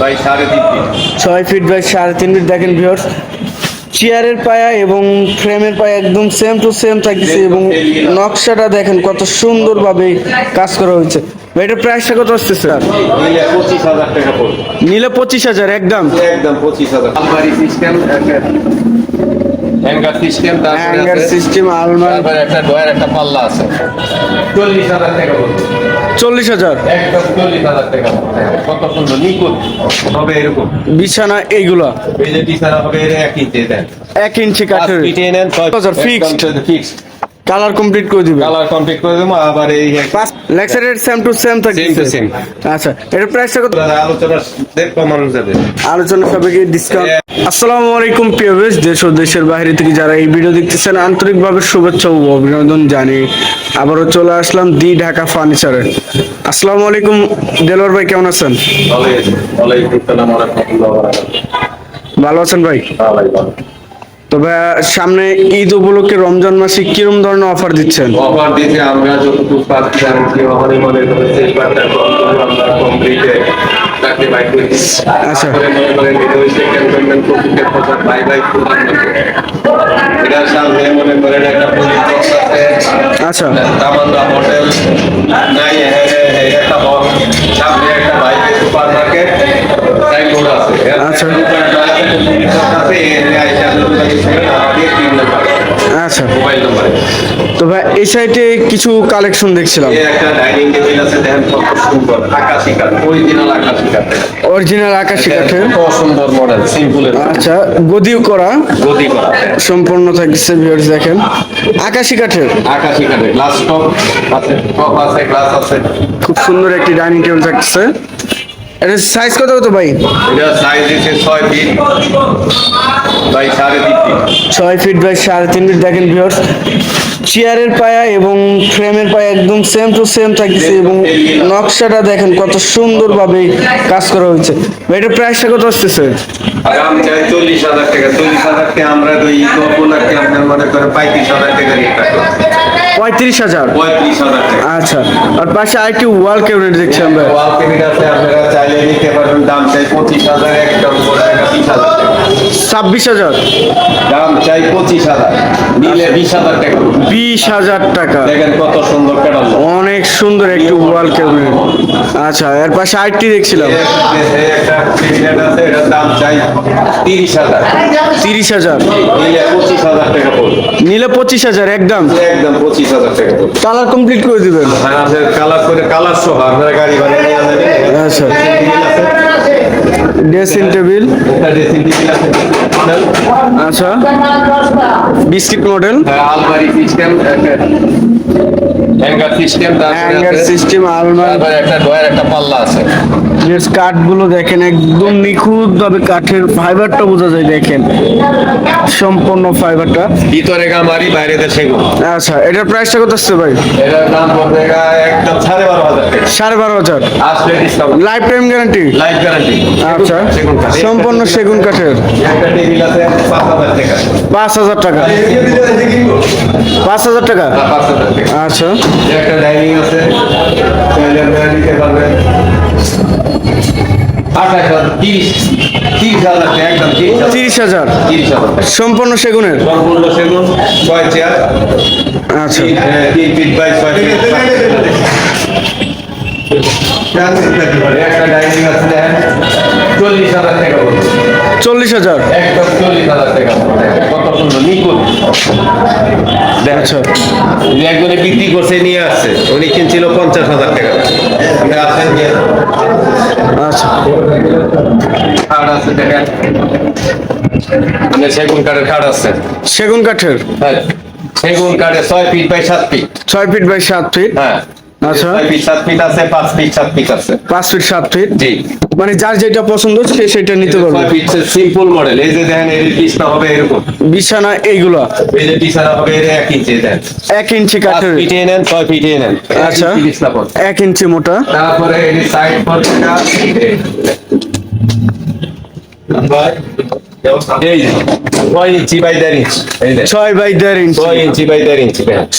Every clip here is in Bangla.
বাই সাড়ে তিন ফিট। ছয় ফিট বাই সাড়ে তিন ফিট দেখেন ভিউয়ার্স চেয়ারের পায়া এবং ফ্রেমের পায়া একদম সেম টু সেম থাকছে এবং নকশাটা দেখেন কত সুন্দরভাবে কাজ করা হয়েছে। এটার প্রাইসটা কত আসছে স্যার পঁচিশ হাজার টাকা পড়বে। নিলে পঁচিশ হাজার একদম। একদম পঁচিশ হাজার। System hanger system hanger system আলমারি। তারপরে একটা ডয়ার একটা পাল্লা আছে। চল্লিশ হাজার টাকা চল্লিশ হাজার। একদম চল্লিশ হাজার টাকা। কত সুন্দর নিখুঁত হবে এরকম। বিছানা এইগুলা। এই যে বিছানা হবে এক ইঞ্চি দেন। এক ইঞ্চি কাঠের। নেন ফিক্সড কালার কমপ্লিট করে দিবে কালার কমপ্লিট করে দেবো আবার এই পাঁচ লেক্সারের same to same Same to same। আচ্ছা প্রাইসটা কত? আলোচনা দেখ কমানো যাবে। আলোচনা ডিসকাউন্ট আসসালামু আলাইকুম প্রিয় দেশ ও দেশের বাইরে থেকে যারা এই ভিডিও দেখতেছেন আন্তরিকভাবে শুভেচ্ছা ও অভিনন্দন জানি আবারও চলে আসলাম দি ঢাকা ফার্নিচারে। আসসালামু আলাইকুম দেলোয়ার ভাই, কেমন আছেন? ভালো আছেন ভাই? ভাই ভালো তবে সামনে ঈদ উপলক্ষে রমজান মাসে কিরম ধরনের অফার দিচ্ছেন? অফার দিতে আমরা যতটুকু পাচ্ছি আমি মনে মনে করে শেষবারটা আমরা কমপ্লিটে। আচ্ছা। আচ্ছা। হোটেল নাই একটা বক্স সামনে একটা বাইক সুপার মার্কেট আছে। আচ্ছা। আচ্ছা। মোবাইল নাম্বারে। তো ভাই এই সাইডে কিছু কালেকশন দেখছিলাম। একটা ডাইনিং টেবিল আছে দেখেন কত সুন্দর। আকাশি কাঠ অরিজিনাল আকাশি কাঠ অরিজিনাল আকাশি কাঠের কত সুন্দর মডেল সিম্পলের আচ্ছা গদিও করা। গদি করা। সম্পূর্ণ থাকছে ভিউয়ার্স দেখেন। আকাশি কাঠের আকাশি কাঠের গ্লাস টপ আছে টপ আছে গ্লাস আছে। খুব সুন্দর একটি ডাইনিং টেবিল থাকছে এটা সাইজ কত কত ভাই? এটা সাইজ দিচ্ছে ছয় ফিট বাই সাড়ে তিন ফিট ছয় ফিট বাই সাড়ে তিন ফিট দেখেন ভিউয়ার্স চেয়ারের পায়া এবং ফ্রেমের পায়া একদম সেম টু সেম থাকছে এবং নকশাটা দেখেন কত সুন্দরভাবে কাজ করা হয়েছে। ভাই এটার প্রাইসটা কত আসতেছে? দাম চাই চল্লিশ হাজার টাকা। চল্লিশ হাজার টাকা আমরা উপলক্ষে আপনার মনে করেন পঁয়ত্রিশ হাজার টাকা রেট পঁয়ত্রিশ হাজার। আচ্ছা আর পাশে আরেকটি ওয়াল ক্যাবিনেট দেখছি আমরা। ওয়াল কেবিন আছে আপনারা চাইলে নিতে পারবেন দাম চাই পঁচিশ হাজার টাকা। ছাব্বিশ হাজার। দাম চাই পঁচিশ হাজার নিলে বিশ হাজার টাকা। বিশ হাজার টাকা। দেখেন কত সুন্দর প্যাডাল অনেক সুন্দর একটি ওয়াল ক্যাবিনেট আচ্ছা এর পাশে আরেকটি দেখছিলাম। একটা দাম চাই তিরিশ হাজার। তিরিশ হাজার। নিলে পঁচিশ হাজার টাকা পড়বে। নিলে পঁচিশ হাজার একদম। একদম পঁচিশ হাজার টাকা কালার কমপ্লিট করে দিবেন। কালার করে কালার সহ আপনারা গাড়ি বানিয়ে নিয়ে যাবেন। আচ্ছা ড্রেসিং টেবিল আচ্ছা। বিস্কিট মডেল আলমারি হ্যাঙ্গার সিস্টেম হ্যাঙ্গার সিস্টেম আলমারি। একটা ডয়ার একটা পাল্লা আছে। কাঠগুলো দেখেন একদম নিখুঁত ভাবে কাঠের ফাইবারটা বোঝা যায় দেখেন। সম্পূর্ণ ফাইবারটা ভিতরে গামারি বাইরে আচ্ছা এটার প্রাইসটা কত আসছে ভাই? এটার দাম পড়বে একদম সাড়ে বারো হাজার সাড়ে বারো হাজার। Life time guarantee life guarantee আচ্ছা। সম্পূর্ণ সেগুন কাঠের। পাঁচ হাজার টাকা। পাঁচ হাজার টাকা। টাকা? আচ্ছা। একটা ডাইনিং আছে। নিতে পারবেন। তিরিশ হাজার সম্পূর্ণ সেগুনের? সম্পূর্ণ সেগুন ছয় চেয়ার। আচ্ছা। তিন ফিট বাই ছয় একটা ডাইনিং আছে। চল্লিশ হাজার টাকা চল্লিশ হাজার? একদম চল্লিশ হাজার টাকা কত সুন্দর নিখুঁত। আচ্ছা। একজনে বিক্রি করছে নিয়ে আসছে। উনি কিনছিল পঞ্চাশ হাজার টাকা। আচ্ছা। আছে দেখেন। মানে সেগুন কাঠের কার্ড আছে। সেগুন কাঠের? হ্যাঁ। সেগুন কাঠের ছয় ফিট বাই সাত ফিট। ছয় ফিট বাই সাত ফিট? হ্যাঁ। আচ্ছা। ফিট সাত ফিট আছে পাঁচ ফিট সাত ফিট আছে। পাঁচ ফিট সাত ফিট জি। মানে যার যেটা পছন্দ সে সেটা নিতে পারবে। সিম্পল মডেল এই যে দেখেন এর হবে এরকম। বিছানা এইগুলা? এই যে পিছানা হবে এর এক ইঞ্চি দেন এক ইঞ্চি কাঠের। ফিটে ছয় আচ্ছা। এক ইঞ্চি মোটা। তারপরে এর সাইড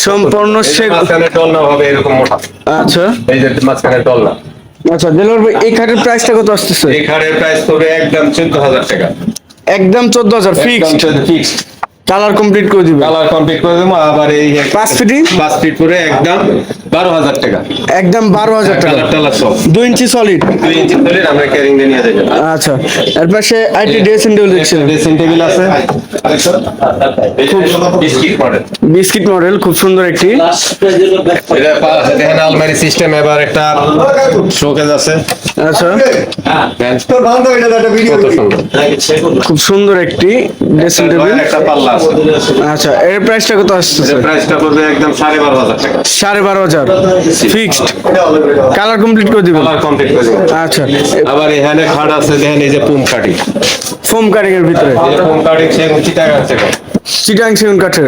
সম্পূর্ণ আচ্ছা। এই যে মাঝখানে টলনা আচ্ছা দেলোর ভাই এই খাটের প্রাইসটা কত আসতেছে? এই খাটের প্রাইস পড়বে একদম চোদ্দ হাজার টাকা। একদম চোদ্দ হাজার ফিক্সড ফিক্সড কালার কমপ্লিট করে দিবে। কালার কমপ্লিট করে দেবো আবার এই এক- পাঁচ ফিটই? পাঁচ ফিট করে একদম বারো হাজার টাকা। একদম বারো হাজার টাকা। কালার টালার সব। দুই ইঞ্চি সলিড দুই ইঞ্চি ধরে আমরা ক্যারিং দিয়ে নিয়ে যাব। আচ্ছা এর পাশে আইটি ড্রেসিং টেবিল দেখছিলেন ড্রেসিং টেবিল আছে। খুব বিস্কিট মডেল বিস্কিট মডেল খুব সুন্দর একটি। এটা দেখেন আলমারি সিস্টেম এবার একটা শোকেজ আছে। আচ্ছা। কত সুন্দর। খুব সুন্দর একটি ড্রেসিং টেবিল একটা পাল্লা আছে। আচ্ছা এর প্রাইসটা কত আসতেছে? প্রাইসটা পড়বে একদম সাড়ে বারো হাজার টাকা। সাড়ে বারো হাজার। ফিক্সড কালার কমপ্লিট করে দিবেন? কালার কমপ্লিট করে দেবো। আচ্ছা। আবার এখানে খাট আছে দেখেন এই যে পুম কাটি ফোম কাটিং এর ভিতরে কাটি আছে। চিটাং সেগুন কাঠের?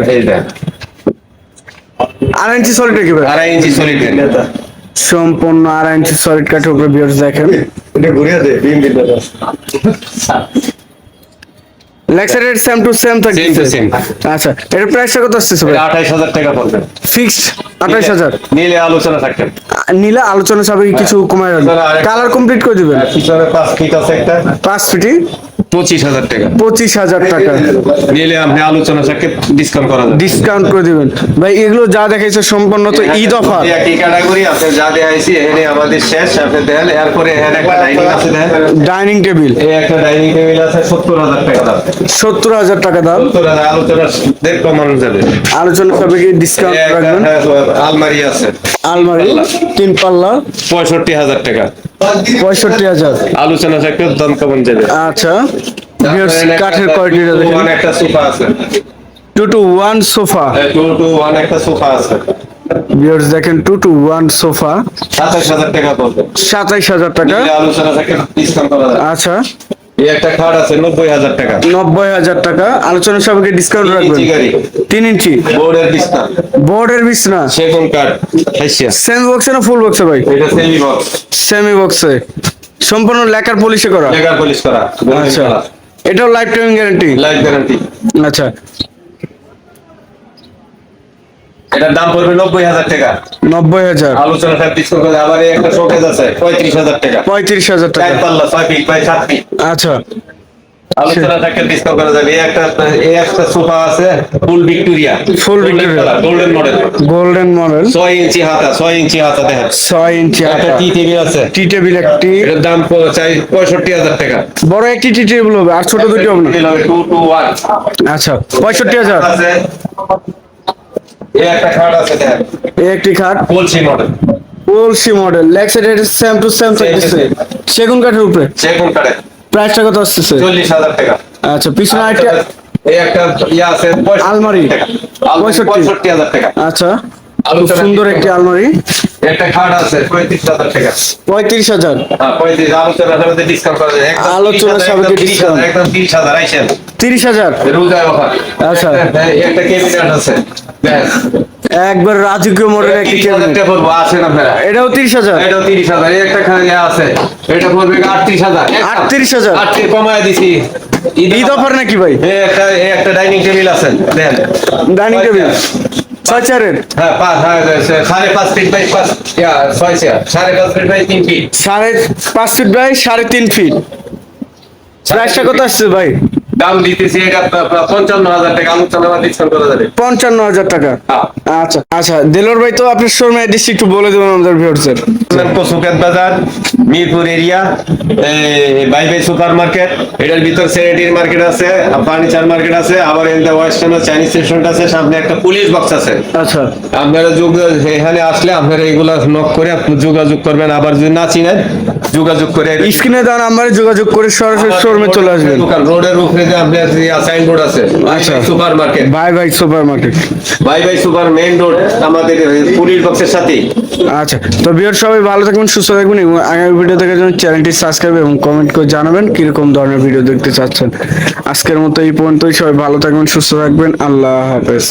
আড়াই ইঞ্চি সলিড কি ভাই? আড়াই ইঞ্চি সলিড সম্পূর্ণ আড়াই ইঞ্চি সলিড কাঠের উপরে বিয়ার্স দেখেন। এটা ঘুরিয়ে দে বিম বিদ্যুৎ লেক্সারের সেম টু সেম থাকে সেম। আচ্ছা এর প্রাইসটা কত আসছে ভাই? আঠাইশ হাজার টাকা পড়বে। ফিক্সড আঠাশ হাজার? নিলে আলোচনা থাকবে। নিলে আলোচনা সাপেক্ষে কিছু কমায় কালার কমপ্লিট করে দিবেন। পিছনে পাঁচ ফিট আছে একটা। পাঁচ ফিটি পঁচিশ হাজার টাকা। পঁচিশ হাজার টাকা। নিলে আপনি আলোচনা সাথে ডিসকাউন্ট করা যাবে। ডিসকাউন্ট করে দিবেন। ভাই এগুলো যা দেখাইছে সম্পূর্ণ তো ঈদ অফার। একই ক্যাটাগরি আপনি যা দেখাইছি এখানে আমাদের শেষ আপনি দেখেন এরপরে এখানে একটা ডাইনিং আছে ডাইনিং টেবিল এই একটা ডাইনিং টেবিল আছে সত্তর হাজার টাকা দাম। সত্তর হাজার টাকা দাম। আলোচনা দেড় কমানো যাবে। আলোচনা সাপেক্ষে ডিসকাউন্ট রাখবেন? হ্যাঁ, আলমারি আছে। আলমারি তিন পাল্লা। পঁয়ষট্টি হাজার টাকা। পঁয়ষট্টি হাজার। আলোচনা সাথে দাম কেমন যাবে? আচ্ছা কাঠের কোয়ালিটিটা দেখেন। একটা সোফা আছে। Two two one sofa two two one একটা সোফা আছে। ভিউয়ার্স দেখেন টু টু ওয়ান সোফা সাতাশ হাজার টাকা পড়বে সাতাইশ হাজার টাকা। আলোচনা থাকে ডিসকাউন্ট করা আচ্ছা। একটা খাট আছে নব্বই হাজার টাকা। নব্বই হাজার টাকা। আলোচনা সাপেক্ষে ডিসকাউন্ট তিন রাখবেন। ইঞ্চি তিন ইঞ্চি? বোর্ডের বিছনা। বোর্ডের বিছনা? সেগুন কাঠ সেমি বক্সে না ফুল বক্সে ভাই? এটা সেমি বক্স সেমি বক্সে সম্পূর্ণ লেকার পলিশে করা? পলিশ করা। আচ্ছা। এটাও life time guarantee life guarantee আচ্ছা। এটার দাম পড়বে নব্বই হাজার টাকা। নব্বই হাজার। আলোচনা আবার একটা শোকেজ আছে পঁয়ত্রিশ হাজার টাকা। পঁয়ত্রিশ হাজার চার টাকা পাল্লা ছয় ফিট বাই সাত ফিট আচ্ছা। আলোচনা থাকে ডিসকাউন্ট করা যাবে। এই একটা এই একটা সোফা আছে full Victoria. Full Victoria। Golden model golden model inch হাতা ইঞ্চি হাতা দেখেন। ছয় ইঞ্চি টি টেবিল আছে। টি টেবিল একটি। দাম চাই পঁয়ষট্টি হাজার টাকা। বড় একটি টি টেবিল হবে আর ছোট দুটি হবে না? টু আচ্ছা পঁয়ষট্টি হাজার। আছে। এই একটা খাট আছে দেখেন এই একটি খাট? কলসি model ওলসি model leg side same to same থাকতেছে। সেগুন কাঠের উপরে? সেগুন কাঠের প্রাইসটা কত আসতেছে? চল্লিশ হাজার টাকা। আচ্ছা পিছনে আরেকটা এই একটা ইয়া আছে আলমারি। টাকা। আলমারি পঁয়ষট্টি। পঁয়ষট্টি হাজার টাকা। আচ্ছা। সুন্দর একটি আলমারি। একটা খাট আছে পঁয়ত্রিশ হাজার টাকা। পঁয়ত্রিশ হাজার। হ্যাঁ, পঁয়ত্রিশ আলোচনা সাথে ডিসকাউন্ট করা যায়। একদম আলোচনা সাপেক্ষে একদম 30,000, discount। একদম তিরিশ হাজার আইসেন। তিরিশ হাজার? রোজায় অফার। আচ্ছা। একটা ক্যাবিনেট আছে। একবার রাজকীয় মডেল একটি 30,000 cabinet। টাকা আপনারা। এটাও তিরিশ হাজার? এটাও তিরিশ হাজার একটা আছে। এটা পড়বে আটত্রিশ হাজার? আটত্রিশ হাজার? আটত্রিশ কমায় দিছি। ঈদ অফার। নাকি ভাই? একটা একটা ডাইনিং টেবিল আছে। ডাইনিং টেবিল ছয় চারের? হ্যাঁ পাঁচ হ্যাঁ সাড়ে পাঁচ ফিট বাই পাঁচ ছয় চার সাড়ে পাঁচ ফিট বাই তিন ফিট সাড়ে পাঁচ ফিট বাই সাড়ে তিন ফিট প্রাইসটা কত আসছে ভাই? দাম দিতেছি এটা প- প- পঞ্চান্ন হাজার টাকা আলোচনা ডিসকাউন্ট করা যাবে। পঞ্চান্ন হাজার টাকা? হ্যাঁ। আচ্ছা আচ্ছা দেলোর ভাই তো আপনার শোরুমে অ্যাড্রেস একটু বলে দেবেন আমাদের ভিউয়ার্সের Kochukhet Bazar Mirpur area bye bye super market এটার ভিতর সেরেটির মার্কেট আছে ফার্নিচার মার্কেট আছে আবার ওয়েস্টার্ন চাইনিজ রেস্টুরেন্ট আছে সামনে একটা পুলিশ বক্স আছে। আচ্ছা। আপনারা যোগ এখানে আসলে আপনারা এগুলা নক করে যোগাযোগ করবেন আবার যদি না চিনেন যোগাযোগ করে স্ক্রিনে দেওয়া নাম্বারে যোগাযোগ করে সরাসরি শোরুমে চলে আসবেন। রোডের উপরে যে আপনার সাইনবোর্ড আছে আচ্ছা। Super market bye bye super market bye bye super main road আমাদের পুলিশ বক্সের সাথেই। আচ্ছা তো বিয়ার সবাই ভালো থাকবেন সুস্থ থাকবেন এবং আগামী ভিডিও দেখার জন্য চ্যানেলটি সাবস্ক্রাইব এবং কমেন্ট করে জানাবেন কীরকম ধরনের ভিডিও দেখতে চাচ্ছেন। আজকের মতো এই পর্যন্তই সবাই ভালো থাকবেন সুস্থ থাকবেন আল্লাহ হাফেজ।